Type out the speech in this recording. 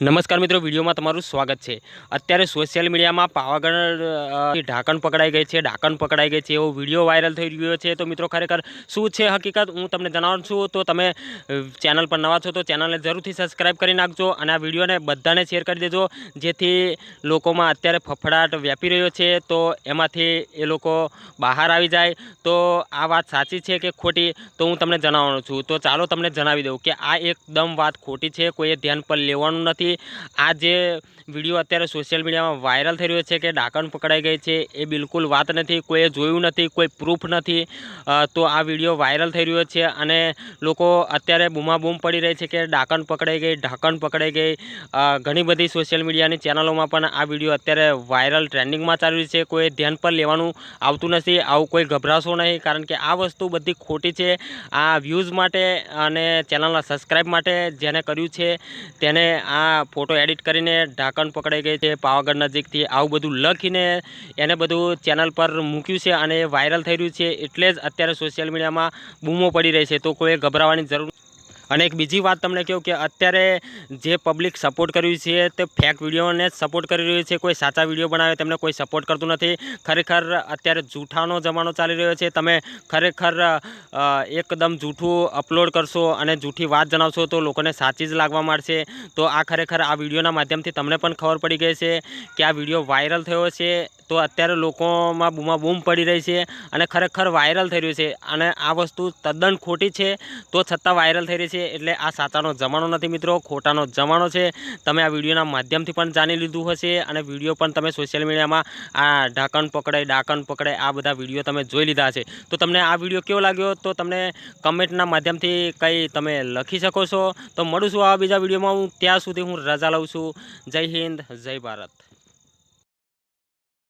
નમસ્કાર મિત્રો, વિડીયોમાં તમારું સ્વાગત છે. અત્યારે સોશિયલ મીડિયામાં પાવાગઢ ઢાંકણ પકડાઈ ગઈ છે ઢાંકણ પકડાઈ ગઈ છે, એવો વીડિયો વાયરલ થઈ રહ્યો છે. તો મિત્રો, ખરેખર શું છે હકીકત? હું તમને જણાવું છું. તો તમે ચેનલ પર નવા છો તો ચેનલને જરૂરથી સબસ્ક્રાઈબ કરી નાખજો અને આ વિડીયોને બધાને શેર કરી દેજો, જેથી લોકોમાં અત્યારે ફફડાટ વ્યાપી રહ્યો છે. તો એમાંથી એ લોકો બહાર આવી જાય. તો આ વાત સાચી છે કે ખોટી? તો હું તમને જણાવવાનો છું. તો ચાલો તમને જણાવી દઉં કે આ એકદમ વાત ખોટી છે. કોઈએ ધ્યાન પર લેવાનું નથી. આ જે વીડિયો અત્યારે સોશિયલ મીડિયામાં વાયરલ થઈ રહ્યો છે કે ડાકણ પકડાઈ ગઈ છે, એ બિલકુલ વાત નથી કોઈએ જોયું નથી, કોઈ પ્રૂફ નથી તો આ વીડિયો વાયરલ થઈ રહ્યો છે અને લોકો અત્યારે બૂમાબૂમ પડી રહી છે કે ડાકણ પકડાઈ ગઈ, ઢાંકણ પકડાઈ ગઈ ઘણી બધી સોશિયલ મીડિયાની ચેનલોમાં પણ આ વીડિયો અત્યારે વાયરલ ટ્રેન્ડિંગમાં ચાલી રહ્યું છે. કોઈ ધ્યાન પર લેવાનું આવતું નથી, આવું કોઈ ગભરાશો નહીં, કારણ કે આ વસ્તુ બધી ખોટી છે. આ વ્યૂઝ માટે અને ચેનલના સબસ્ક્રાઈબ માટે જેને કર્યું છે, તેને આ ફોટો એડિટ કરીને ઢાંકણ પકડાઈ ગઈ છે, પાવાગઢ નજીકથી આવું બધું લખીને એને બધું ચેનલ પર મૂક્યું છે અને વાયરલ થઈ રહ્યું છે. એટલે જ અત્યારે સોશિયલ મીડિયામાં બૂમો પડી રહી છે. તો કોઈ ગભરાવાની જરૂર અને એક બીજી વાત તમને કહું કે અત્યારે જે પબ્લિક સપોર્ટ કર્યું છે તે ફેક વિડીયોને જ સપોર્ટ કરી રહ્યું છે. કોઈ સાચા વીડિયો બનાવે તેમને કોઈ સપોર્ટ કરતું નથી. ખરેખર અત્યારે જૂઠાનો જમાનો ચાલી રહ્યો છે. તમે ખરેખર એકદમ જૂઠું અપલોડ કરશો અને જૂઠી વાત જણાવશો તો લોકોને સાચી જ લાગવા માંડશે. તો આ ખરેખર આ વિડીયોના માધ્યમથી તમને પણ ખબર પડી ગઈ છે કે આ વીડિયો વાયરલ થયો છે. તો અત્યારે લોકોમાં બૂમા બૂમ પડી રહી છે અને ખરેખર વાયરલ થઈ રહ્યું છે. અને આ વસ્તુ તદ્દન ખોટી છે. તો છતાં વાયરલ થઈ રહી છે એટલે આ સાચાનો જમાનો નથી મિત્રો, ખોટાનો જમાનો છે. તમે આ વિડીયોના માધ્યમથી પણ જાણી લીધું હશે અને વીડિયો પણ તમે સોશિયલ મીડિયામાં આ ઢાંકણ પકડાય ડાકણ પકડાય આ બધા વીડિયો તમે જોઈ લીધા છે તો તમને આ વીડિયો કેવો લાગ્યો? તો તમને કમેન્ટના માધ્યમથી કંઈ તમે લખી શકો છો. તો મળું છું આ બીજા વિડીયોમાં. હું ત્યાં સુધી હું રજા લઉં છું. જય હિન્દ, જય ભારત.